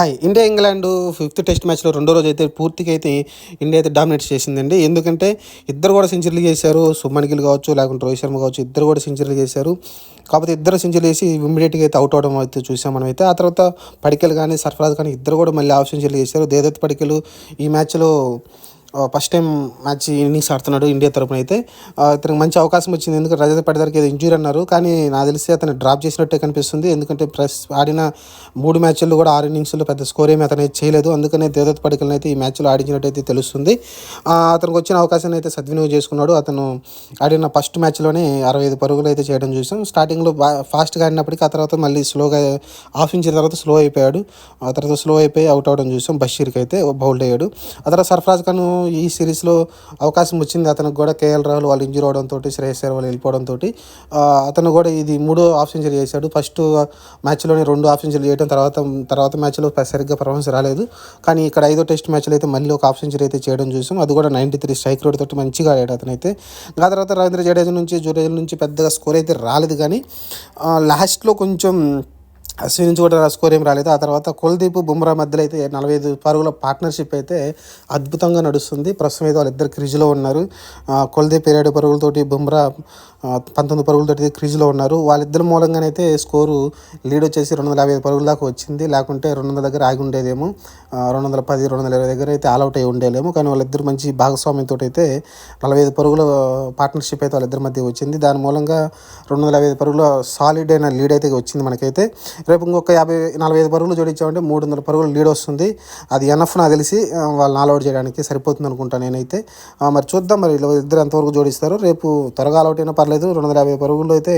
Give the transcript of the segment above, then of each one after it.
Hi India England fifth test మ్యాచ్లో రెండో రోజు అయితే పూర్తిగా అయితే ఇండియా అయితే డామినేట్ చేసిందండి. ఎందుకంటే ఇద్దరు కూడా సెంచరీలు చేశారు. సుమన్ గిల్ కావచ్చు లేకుంటే రోహిత్ శర్మ కావచ్చు ఇద్దరు కూడా సెంచరీలు చేశారు. కాకపోతే ఇద్దరు సెంచరీలు చేసి ఇమ్మీడియట్గా అయితే అవుట్ అవడం అయితే చూసాం మనం అయితే ఆ తర్వాత పడికలు కానీ సర్ఫరాజ్ కానీ ఇద్దరు కూడా మళ్ళీ హాఫ్ సెంచరీలు చేశారు. దేదత్ పడికలు ఈ మ్యాచ్లో ఫస్ట్ టైం మ్యాచ్ ఇన్నింగ్స్ ఆడుతున్నాడు ఇండియా తరపున అయితే. అతనికి ఇతనికి మంచి అవకాశం వచ్చింది. ఎందుకంటే రజత పడిదారికి ఏదో ఇంజూరీ అన్నారు. కానీ నాకు తెలిసి అతను డ్రాప్ చేసినట్టే కనిపిస్తుంది. ఎందుకంటే ప్రెస్ ఆడిన మూడు మ్యాచ్ల్లో కూడా ఆరు ఇన్నింగ్స్లో పెద్ద స్కోర్ ఏమి అతను చేయలేదు. అందుకనే దేదత్ పడికల్ని అయితే ఈ మ్యాచ్లో ఆడించినట్టయితే తెలుస్తుంది. అతనికి వచ్చిన అవకాశాన్ని అయితే సద్వినియోగం చేసుకున్నాడు. అతను ఆడిన ఫస్ట్ మ్యాచ్లోనే అరవై ఐదు పరుగులు అయితే చేయడం చూసాం. స్టార్టింగ్లో బా ఫాస్ట్గా ఆడినప్పటికీ ఆ తర్వాత మళ్ళీ స్లోగా హాఫ్ ఇచ్చిన తర్వాత స్లో అయిపోయాడు. ఆ తర్వాత స్లో అయిపోయి అవుట్ అవడం చూసాం. బషీర్కి అయితే బౌల్డ్ అయ్యాడు. ఆ తర్వాత సర్ఫరాజ్ ఖాన్ ఈ సిరీస్లో అవకాశం వచ్చింది. అతనికి కూడా కేఎల్ రాహుల్ వాళ్ళు ఇంజూర్ అవడంతో శ్రేయస్ వాళ్ళు వెళ్ళిపోవడంతో అతను కూడా ఇది మూడో హాఫ్ సెంచరీ చేశాడు. ఫస్ట్ మ్యాచ్లోనే రెండు హాఫ్ సెంచరీ చేయడం తర్వాత తర్వాత మ్యాచ్లో సరిగ్గా పర్ఫార్మెన్స్ రాలేదు. కానీ ఇక్కడ ఐదో టెస్ట్ మ్యాచ్లో అయితే మళ్ళీ ఒక హాఫ్ సెంచరీ అయితే చేయడం చూసాం. అది కూడా నైంటీ త్రీ స్ట్రైక్ రేట్ తోటి మంచిగా ఆడాడు అతనైతే. ఆ తర్వాత రవీంద్ర జడేజా నుంచి జుడేజా నుంచి పెద్దగా స్కోర్ అయితే రాలేదు కానీ లాస్ట్లో కొంచెం అశ్విన్ నుంచి కూడా స్కోర్ ఏం రాలేదు. ఆ తర్వాత కుల్దీప్ బుమ్రా మధ్యలో అయితే నలభై ఐదు పరుగుల పార్ట్నర్షిప్ అయితే అద్భుతంగా నడుస్తుంది. ప్రస్తుతం అయితే వాళ్ళిద్దరు క్రిజ్లో ఉన్నారు. ఆ, కుల్దీప్ ఇరవై పరుగులతోటి బుమ్రా పంతొమ్మిది పరుగులతోటి క్రిజ్లో ఉన్నారు. వాళ్ళిద్దరి మూలంగానైతే స్కోరు లీడ్ వచ్చేసి రెండు వందల యాభై ఐదు పరుగుల దాకా వచ్చింది. లేకుంటే రెండు వందల దగ్గర ఆగి ఉండేదేమో. రెండు వందల పది రెండు వందల ఇరవై దగ్గర అయితే ఆల్అవుట్ అయి ఉండేలేము. కానీ వాళ్ళిద్దరు మంచి భాగస్వామ్యంతో అయితే నలభై ఐదు పరుగుల పార్ట్నర్షిప్ అయితే వాళ్ళిద్దరి మధ్య వచ్చింది. దాని మూలంగా రెండు వందల యాభై ఐదు పరుగుల సాలిడ్ అయిన లీడ్ అయితే వచ్చింది మనకైతే. రేపు ఇంకొక యాభై నలభై ఐదు పరుగులు జోడించామంటే మూడు వందల పరుగులు లీడ్ వస్తుంది. అది ఎనఫ్ నాకు తెలిసి వాళ్ళు వాళ్ళని చేయడానికి సరిపోతుంది అనుకుంటాను నేనైతే. మరి చూద్దాం మరి వీళ్ళు ఇద్దరు ఎంతవరకు జోడిస్తారు. రేపు త్వరగా ఆల్అవుట్ అయినా పర్లేదు రెండు వందల యాభై పరుగుల్లో అయితే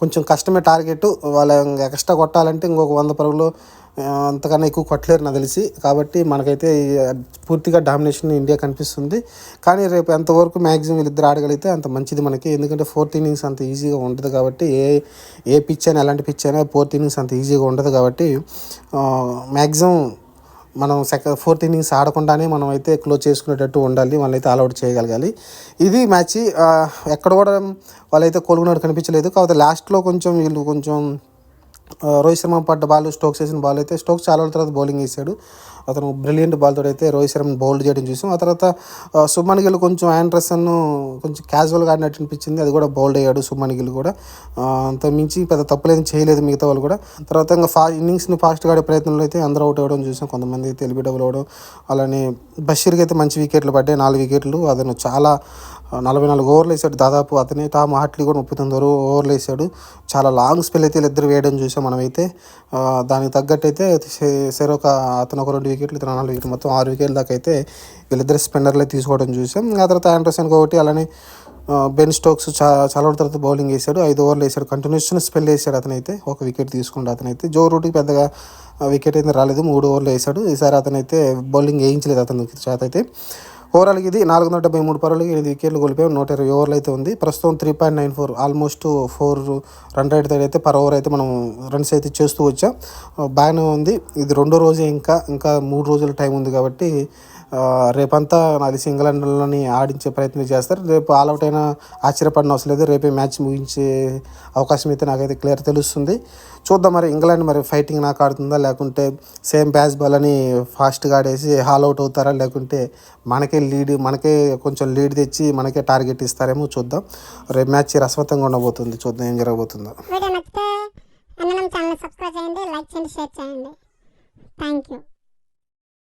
కొంచెం కష్టమే టార్గెట్. వాళ్ళ ఎక్స్ట్రా కొట్టాలంటే ఇంకొక వంద పరుగులు అంతకన్నా ఎక్కువ కొట్టలేరు నాకు తెలిసి. కాబట్టి మనకైతే పూర్తిగా డామినేషన్ ఇండియా కనిపిస్తుంది. కానీ రేపు ఎంతవరకు మ్యాక్సిమం వీళ్ళిద్దరు ఆడగలిగితే అంత మంచిది మనకి. ఎందుకంటే ఫోర్త్ ఇన్నింగ్స్ అంత ఈజీగా ఉండదు కాబట్టి ఏ ఏ పిచ్ అయినా ఎలాంటి పిచ్ అయినా ఫోర్త్ ఇన్నింగ్స్ అంత ఈజీగా ఉండదు కాబట్టి మ్యాక్సిమం మనం సెకండ్ ఫోర్త్ ఇన్నింగ్స్ ఆడకుండానే మనం అయితే క్లోజ్ చేసుకునేటట్టు ఉండాలి. వాళ్ళైతే ఆల్అవుట్ చేయగలగాలి. ఇది మ్యాచ్ ఎక్కడ కూడా వాళ్ళైతే కోలుకున్నట్టు కనిపించలేదు. కాకపోతే లాస్ట్లో కొంచెం వీళ్ళు కొంచెం రోహిత్ శర్మ పడ్డ బాల్ స్టోక్స్ వేసిన బాల్ అయితే స్టోక్స్ చాలా రోజుల తర్వాత బౌలింగ్ వేసాడు. అతను బ్రిలియంట్ బాల్ అయితే రోహిత్ శర్మ బౌల్డ్ చేయడం చూసాం. ఆ తర్వాత సుమన్ గిల్ కొంచెం ఆండ్రసన్ కొంచెం క్యాజువల్గా ఆడినట్టు అనిపించింది. అది కూడా బౌల్డ్ అయ్యాడు సుమన్ గిల్ కూడా. అంత మించి పెద్ద తప్పులేం చేయలేదు మిగతా వాళ్ళు కూడా. తర్వాత ఇంకా ఫా ఇన్నింగ్స్ని ఫాస్ట్గా ఆడే ప్రయత్నంలో అయితే అందరూ అవుట్ అవ్వడం చూసాం. కొంతమంది అయితే ఎలిబి డబుల్ అవ్వడం అలానే బషీర్కి అయితే మంచి వికెట్లు పడ్డాయి. నాలుగు వికెట్లు. అతను చాలా నలభై నాలుగు ఓవర్లు వేసాడు. దాదాపు అతనే టామ్ హార్ట్లీ కూడా ముప్పై తొమ్మిది ఓవర్లు వేసాడు. చాలా లాంగ్ స్పెల్ అయితే వీళ్ళిద్దరు వేయడం చూసాం. మనమైతే. దానికి తగ్గట్టు అయితే సరే ఒక అతను ఒక రెండు వికెట్లు ఇతను నాలుగు వికెట్లు మొత్తం ఆరు వికెట్ల దాకా అయితే వీళ్ళిద్దరు స్పిన్నర్లే తీసుకోవడం చూసాం. ఆ తర్వాత ఆండర్సన్ ఒకటి అలానే బెన్ స్టోక్స్ చా చాలా రోజుల తర్వాత బౌలింగ్ వేసాడు ఐదు ఓవర్లు వేసాడు కంటిన్యూషన్ స్పెల్ వేసాడు అతనైతే. ఒక వికెట్ తీసుకుంటే అతనైతే. జో రూట్కి పెద్దగా వికెట్ అయితే రాలేదు. మూడు ఓవర్లు వేసాడు ఈసారి అతనైతే బౌలింగ్ వేయించలేదు అతని చేత అయితే. ఓవరాల్కి ఇది నాలుగు వందల డెబ్బై మూడు పరువులకి ఎనిమిది వికెట్లు కోల్పోయాం. నూట ఇరవై ఓవర్లు అయితే ఉంది. ప్రస్తుతం three point nine four almost four run rate అయితే పర్ ఓవర్ అయితే మనం రన్స్ అయితే చేస్తూ వచ్చాం. బాగానే ఉంది. ఇది రెండో రోజే ఇంకా ఇంకా మూడు రోజుల టైం ఉంది కాబట్టి రేపంతా నాది తెలిసి ఇంగ్లాండ్లోని ఆడించే ప్రయత్నం చేస్తారు. రేపు ఆల్అవుట్ అయినా ఆశ్చర్యపడిన అవసరం లేదు. రేపే మ్యాచ్ ముగించే అవకాశం అయితే నాకైతే క్లియర్ తెలుస్తుంది. చూద్దాం మరి ఇంగ్లాండ్ మరి ఫైటింగ్ నాకు ఆడుతుందా? లేకుంటే సేమ్ బ్యాస్ బాల్ అని ఫాస్ట్గా ఆడేసి హాల్ అవుట్ అవుతారా? లేకుంటే మనకే లీడ్ మనకే కొంచెం లీడ్ తెచ్చి మనకే టార్గెట్ ఇస్తారేమో చూద్దాం. రేపు మ్యాచ్ రసవత్తంగా ఉండబోతుంది. చూద్దాం ఏం జరగబోతుందో. వీడియో నచ్చితే ఛానల్ సబ్స్క్రైబ్ చేయండి లైక్ చేయండి షేర్ చేయండి. Thank you.